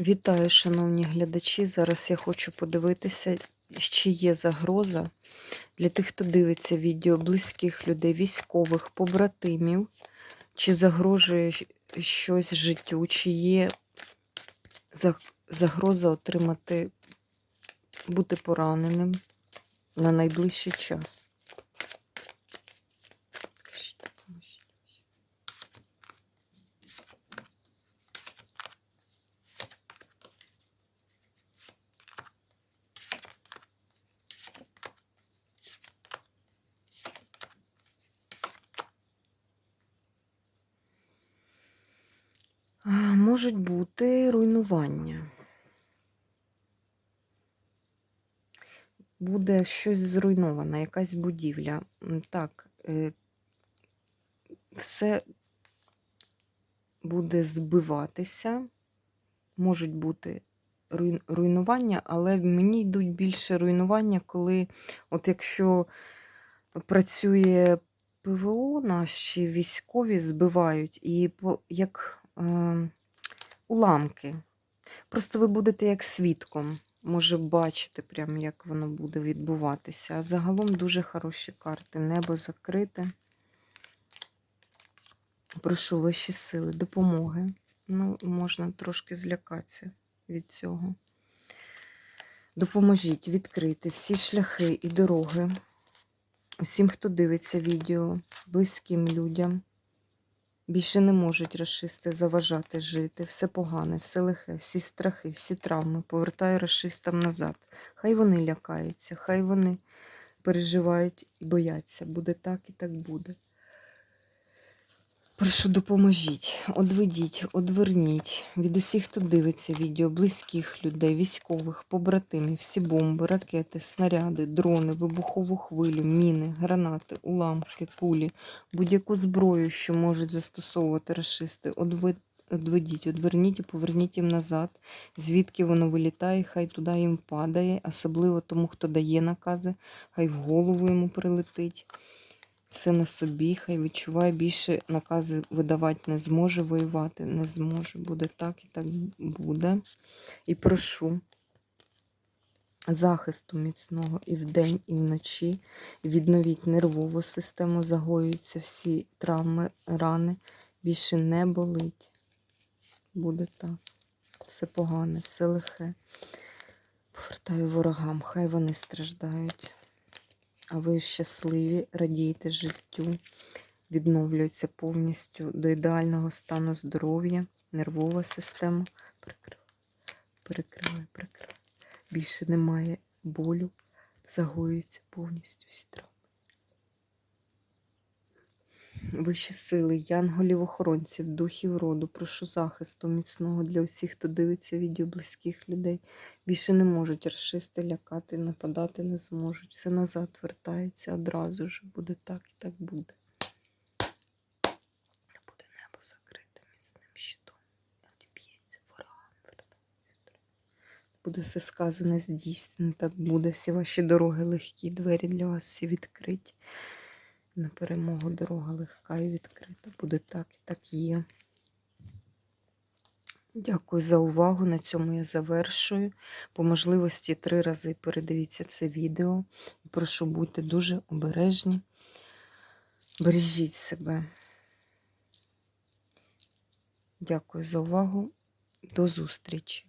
Вітаю, шановні глядачі. Зараз я хочу подивитися, чи є загроза для тих, хто дивиться відео близьких людей, військових, побратимів, чи загрожує щось життю, чи є загроза отримати, бути пораненим на найближчий час. А, Можуть бути руйнування. Буде щось зруйноване, якась будівля. Так, е, все буде збиватися. Можуть бути руйнування, але мені йдуть більше руйнування, коли, от якщо працює ПВО, наші військові збивають і як е, уламки. Просто ви будете як свідком, може бачити, прям, як воно буде відбуватися. А загалом дуже хороші карти. Небо закрите. Прошу вищі сили, допомоги. Ну, можна трошки злякатися від цього. Допоможіть відкрити всі шляхи і дороги усім, хто дивиться відео, близьким людям. Більше не можуть расисти заважати жити. Все погане, все лихе, всі страхи, всі травми повертаю расистам назад. Хай вони лякаються, хай вони переживають і бояться. Буде так і так буде. Прошу, допоможіть, одведіть, одверніть. Від усіх, хто дивиться відео, близьких людей, військових, побратимів, всі бомби, ракети, снаряди, дрони, вибухову хвилю, міни, гранати, уламки, кулі, будь-яку зброю, що можуть застосовувати расисти. Одвед... Одведіть, одверніть і поверніть їм назад, звідки воно вилітає, хай туди їм падає, особливо тому, хто дає накази, хай в голову йому прилетить все на собі, хай відчуває більше накази видавати не зможе, воювати не зможе. Буде так і так буде. І прошу захисту міцного і вдень, і вночі. Відновіть нервову систему, загоюються всі травми, рани. Більше не болить. Буде так. Все погане, все лихе. Повертаю ворогам, хай вони страждають. А ви щасливі, радійте життю, відновлюється повністю до ідеального стану здоров'я, нервова система. Перекривай, перекривай. Більше немає болю, загоюється повністю всі. Вищі сили, янголів охоронців, духів роду, прошу захисту міцного для усіх, хто дивиться відео близьких людей. Більше не можуть расисти лякати, нападати не зможуть. Все назад вертається одразу ж. Буде так і так буде. Буде небо закрите міцним щитом. Одіб'ється ворогам, вертається. Буде все сказане, здійснено. Так буде. Всі ваші дороги легкі, двері для вас всі відкриті. На перемогу дорога легка і відкрита. Буде так і так є. Дякую за увагу. На цьому я завершую. По можливості три рази передивіться це відео. Прошу будьте дуже обережні. Бережіть себе. Дякую за увагу. До зустрічі!